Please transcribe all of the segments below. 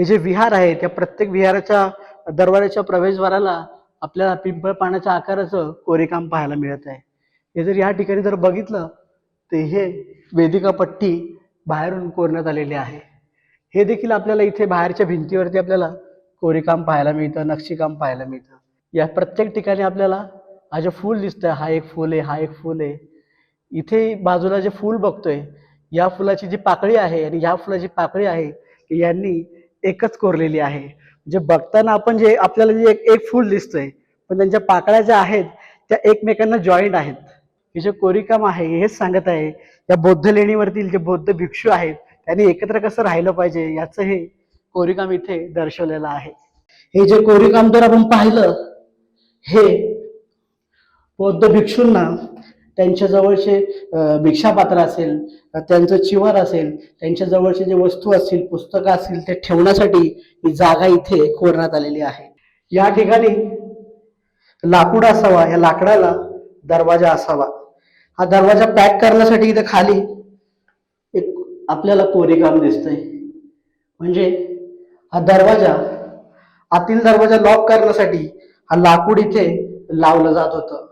हे जे विहार आहे त्या प्रत्येक विहाराच्या दरवाजाच्या प्रवेशद्वाराला आपल्याला पिंपळ पाण्याच्या आकाराचं कोरीकाम पाहायला मिळत आहे. हे जर या ठिकाणी जर बघितलं तर हे वेदिका पट्टी बाहेरून कोरण्यात आलेली आहे. हे देखील आपल्याला इथे बाहेरच्या भिंतीवरती आपल्याला कोरीकाम पाहायला मिळतं नक्षीकाम पाहायला मिळतं. या प्रत्येक ठिकाणी आपल्याला हा जे फूल दिसतं हा एक फूल आहे हा एक फूल आहे. इथे बाजूला जे फूल बघतोय या फुलाची जी पाकळी आहे आणि या फुलाची पाकळी आहे यांनी एकच कोरलेली आहे. म्हणजे बघताना आपण जे आपल्याला जे एक एक फूल दिसतंय पण त्यांच्या पाकळ्या ज्या आहेत त्या एकमेकांना जॉईंट आहेत. हे जे कोरीकाम आहे हेच सांगत आहे. या बौद्ध लेणीवरतील जे बौद्ध भिक्षू आहेत त्यांनी एकत्र कसं राहिलं पाहिजे याचं हे कोरीकाम इथे दर्शवलेलं आहे. हे जे कोरीकाम जर आपण पाहिलं हे बौद्ध भिक्षूंना त्यांच्या जवळचे भिक्षापात्र असेल त्यांचं चिवर असेल त्यांच्या जवळचे जे वस्तू असतील पुस्तकं असतील ते ठेवण्यासाठी ही जागा इथे कोरण्यात आलेली आहे. या ठिकाणी लाकूड असावा या लाकडाला दरवाजा असावा. हा दरवाजा पॅक करण्यासाठी इथे खाली एक आपल्याला कोरीकाम दिसतंय. म्हणजे हा दरवाजा आतील दरवाजा लॉक करण्यासाठी हा लाकूड इथे लावलं जात होतं.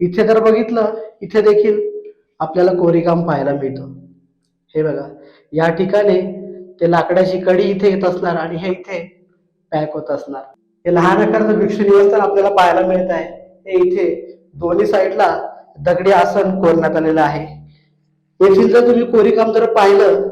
इथे जर बघितलं इथे देखील आपल्याला कोरीकाम पाहायला मिळतं. हे बघा या ठिकाणी ते लाकडाची कडी इथे येत असणार आणि हे इथे पॅक होत असणार. हे लहान आकाराचं भिक्षू निवासस्थान आपल्याला पाहायला मिळत आहे. हे इथे दोन्ही साईडला दगडी आसन कोरण्यात आलेलं आहे. येथील जर तुम्ही कोरीकाम जर पाहिलं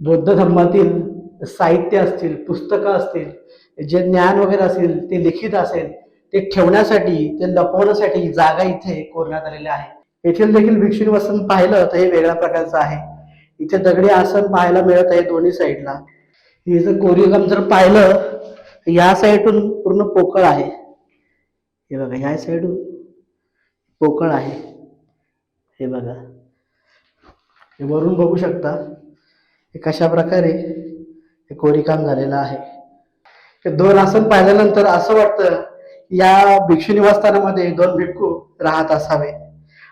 बौद्ध धर्मातील साहित्य असतील पुस्तकं असतील जे ज्ञान वगैरे असेल ते लिखित असेल ते ठेवण्यासाठी ते लपवण्यासाठी जागा इथे कोरण्यात आलेल्या आहे. येथील देखील भिक्षू वसन पाहिलं तर हे वेगळ्या प्रकारचं आहे. इथे दगडी आसन पाहायला मिळत आहे दोन्ही साईडला. हे जर कोरीवकाम जर पाहिलं या साईडून पूर्ण पोकळ आहे. हे बघा या साईडून पोकळ आहे. हे बघा. हे वरून बघू शकता हे कशा प्रकारे हे कोरीकाम झालेलं आहे. हे दोन आसन पाहिल्यानंतर असं वाटतं या भिक्षू निवासस्थानामध्ये दोन भिक्खू राहत असावे.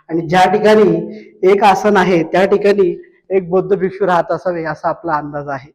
आणि ज्या ठिकाणी एक आसन आहे त्या ठिकाणी एक बौद्ध भिक्षू राहत असावे असा आपला अंदाज आहे.